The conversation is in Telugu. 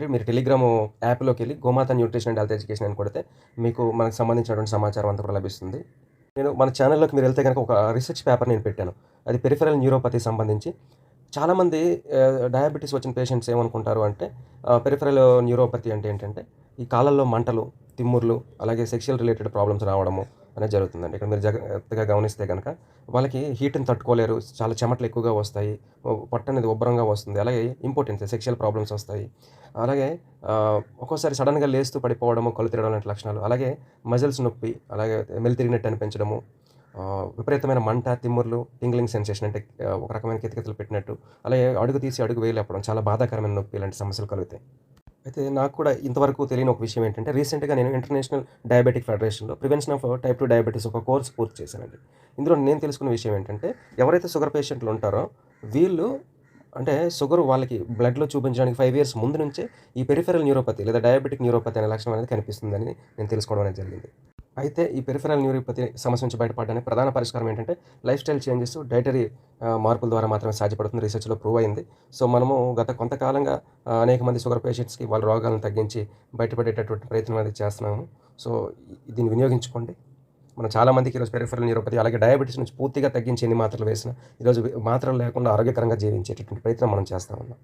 ఏంటంటే మీరు టెలిగ్రామ్ యాప్లోకి వెళ్ళి గోమాత న్యూట్రిషన్ అండ్ హెల్త్ ఎడ్యుకేషన్ అని కొడితే మీకు మనకు సంబంధించినటువంటి సమాచారం అంతా కూడా లభిస్తుంది. నేను మన ఛానల్లోకి మీరు వెళ్తే కనుక ఒక రీసెర్చ్ పేపర్ నేను పెట్టాను. అది పెరిఫెరల్ న్యూరోపతి సంబంధించి. చాలామంది డయాబెటీస్ వచ్చిన పేషెంట్స్ ఏమనుకుంటారు అంటే పెరిఫెరల్ న్యూరోపతి అంటే ఏంటంటే ఈ కాలంలో మంటలు తిమ్ముర్లు అలాగే సెక్షువల్ రిలేటెడ్ ప్రాబ్లమ్స్ రావడము అనేది జరుగుతుందండి. ఇక్కడ మీరు జాగ్రత్తగా గమనిస్తే కనుక వాళ్ళకి హీట్ని తట్టుకోలేరు చాలా చెమటలు ఎక్కువగా వస్తాయి ఓ- పొట్ట అనేది ఉబ్బరంగా వస్తుంది అలాగే ఇంపార్టెన్స్ సెక్షువల్ ప్రాబ్లమ్స్ వస్తాయి. అలాగే ఒక్కోసారి సడన్గా లేస్తూ పడిపోవడము కళ్ళు తిరగడం లాంటి లక్షణాలు అలాగే మజిల్స్ నొప్పి అలాగే మెల్ తిరిగినట్టు అనిపించడము విపరీతమైన మంట తిమ్ముర్లు టింగ్లింగ్ సెన్సేషన్ అంటే ఒక రకమైన కితకితలు పెట్టినట్టు అలాగే అడుగు తీసి అడుగు వేయలేపడం చాలా బాధాకరమైన నొప్పి ఇలాంటి సమస్యలు కలుగుతాయి అయితే నాకు కూడా ఇంతవరకు తెలియని ఒక విషయం ఏంటంటే రీసెంట్గా నేను international diabetic ఫెడరేషన్లో prevention of type two diabetes ఒక కోర్స్ పూర్తి చేశానండి. ఇందులో నేను తెలుసుకున్న విషయం ఏంటంటే ఎవరైతే షుగర్ పేషెంట్లు ఉంటారో వీళ్ళు అంటే షుగర్ వాళ్ళకి బ్లడ్లో చూపించడానికి ఫైవ్ ఇయర్స్ ముందు నుంచే ఈ పెరిఫెరల్ న్యూరోపతి లేదా డయాబెటిక్ న్యూరోపతి అనే లక్షణం అనేది కనిపిస్తుందని నేను తెలుసుకోవడం అనేది జరిగింది. అయితే ఈ పెరిఫెరల్ న్యూరోపతి సమస్య నుంచి బయటపడడానికి ప్రధాన పరిష్కారం ఏంటంటే లైఫ్ స్టైల్ చేంజెస్ డైటరీ మార్పుల ద్వారా మాత్రమే సాధ్యపడుతుంది రీసెర్చ్లో ప్రూవ్ అయింది. సో మనము గత కొంతకాలంగా అనేక మంది షుగర్ పేషెంట్స్కి వాళ్ళ రోగాలను తగ్గించి బయటపడేటటువంటి ప్రయత్నం అనేది చేస్తున్నాము. సో దీన్ని వినియోగించుకోండి. మనం చాలామందికి ఈరోజు పెరిఫెరల్ న్యూరోపతి అలాగే డయాబెటీస్ నుంచి పూర్తిగా తగ్గించి ఎన్ని మాత్రలు వేసినా ఈరోజు మాత్రలు లేకుండా ఆరోగ్యకరంగా జీవించేటటువంటి ప్రయత్నం మనం చేస్తా ఉన్నాం.